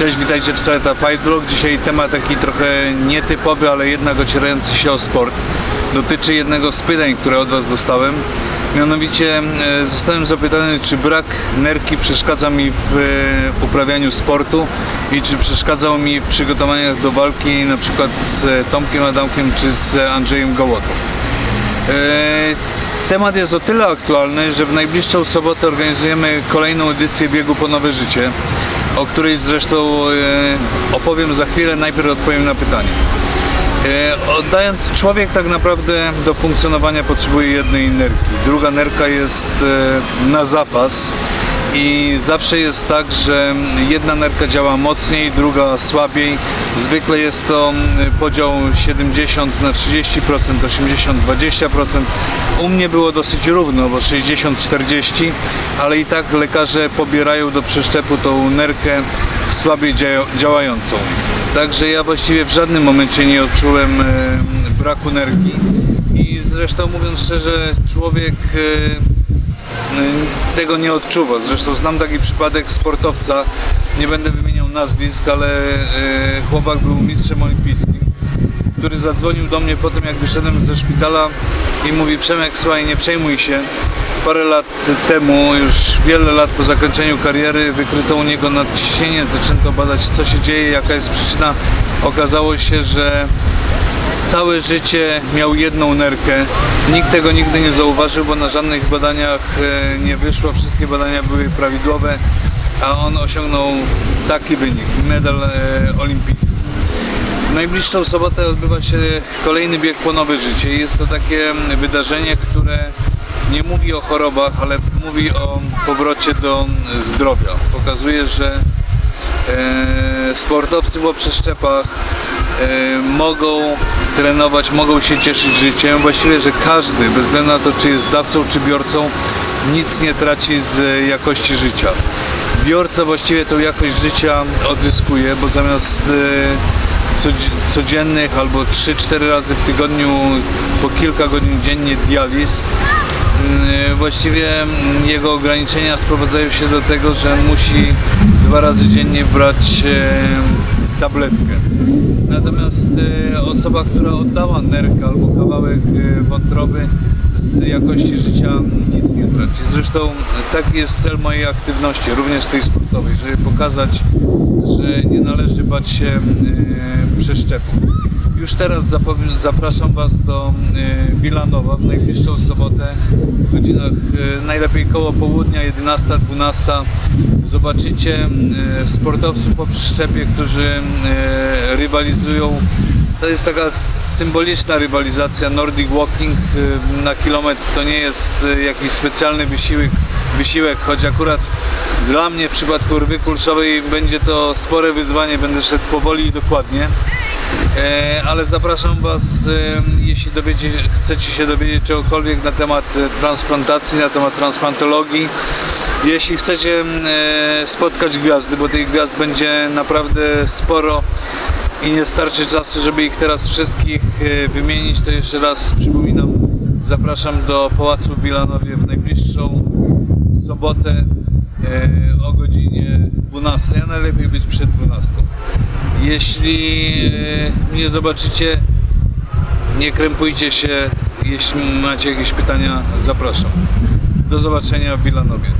Cześć, witajcie w Saleta Fight Vlog. Dzisiaj temat taki trochę nietypowy, ale jednak ocierający się o sport. Dotyczy jednego z pytań, które od Was dostałem. Mianowicie e, zostałem zapytany, czy brak nerki przeszkadza mi w e, uprawianiu sportu i czy przeszkadzał mi w przygotowaniach do walki na przykład z Tomkiem Adamkiem czy z Andrzejem Gołotą. E, Temat jest o tyle aktualny, że w najbliższą sobotę organizujemy kolejną edycję biegu po nowe życie, o której zresztą e, opowiem za chwilę, najpierw odpowiem na pytanie. E, Oddając, człowiek tak naprawdę do funkcjonowania potrzebuje jednej nerki. Druga nerka jest e, na zapas i zawsze jest tak, że jedna nerka działa mocniej, druga słabiej. Zwykle jest to mm, podział 70 na 30%, 80 20%. U mnie było dosyć równo, bo 60-40, ale i tak lekarze pobierają do przeszczepu tą nerkę słabiej dzia- działającą. Także ja właściwie w żadnym momencie nie odczułem braku energii i zresztą mówiąc szczerze, człowiek tego nie odczuwa. Zresztą znam taki przypadek sportowca, nie będę wymieniał nazwisk, ale y, chłopak był mistrzem olimpijskim, który zadzwonił do mnie po tym, jak wyszedłem ze szpitala i mówi Przemek, słuchaj, nie przejmuj się. Parę lat temu, już wiele lat po zakończeniu kariery, wykryto u niego nadciśnienie, zaczęto badać, co się dzieje, jaka jest przyczyna. Okazało się, że całe życie miał jedną nerkę. Nikt tego nigdy nie zauważył, bo na żadnych badaniach e, nie wyszło. Wszystkie badania były prawidłowe, a on osiągnął taki wynik, medal e, olimpijski. Najbliższą sobotę odbywa się kolejny bieg po nowe życie. Jest to takie wydarzenie, które nie mówi o chorobach, ale mówi o powrocie do zdrowia. Pokazuje, że e, sportowcy po przeszczepach mogą trenować, mogą się cieszyć życiem. Właściwie, że każdy, bez względu na to, czy jest dawcą, czy biorcą, nic nie traci z jakości życia. Biorca właściwie tą jakość życia odzyskuje, bo zamiast codzi- codziennych albo 3-4 razy w tygodniu po kilka godzin dziennie dializ, Mm, Właściwie mm, jego ograniczenia sprowadzają się do tego, że musi dwa razy dziennie brać tabletkę. Natomiast e, osoba, która oddała nerkę albo kawałek e, wątroby z jakości życia nic traci. Zresztą taki jest cel mojej aktywności, również tej sportowej, żeby pokazać, że nie należy bać się e, przeszczepu. Już teraz zapraszam Was do e, Wilanowa w najbliższą sobotę w godzinach e, najlepiej koło południa 11-12. Zobaczycie e, sportowców po przeszczepie, którzy e, rywalizują. To jest taka symboliczna rywalizacja Nordic Walking e, na kilometr. To nie jest e, jakiś specjalny wysiłek, wysiłek, choć akurat dla mnie w przypadku rwy kulszowej będzie to spore wyzwanie, będę szedł powoli i dokładnie. E, ale zapraszam Was, e, jeśli dowiedzie, chcecie się dowiedzieć czegokolwiek na temat transplantacji, na temat transplantologii. Jeśli chcecie spotkać gwiazdy, bo tych gwiazd będzie naprawdę sporo i nie starczy czasu, żeby ich teraz wszystkich e, wymienić, to jeszcze raz przypominam, zapraszam do Pałacu w Wilanowie w najbliższą sobotę e, o godzinie 12, a najlepiej być przed 12. Jeśli e, mnie zobaczycie, nie krępujcie się. Jeśli macie jakieś pytania, zapraszam. Do zobaczenia w Wilanowie.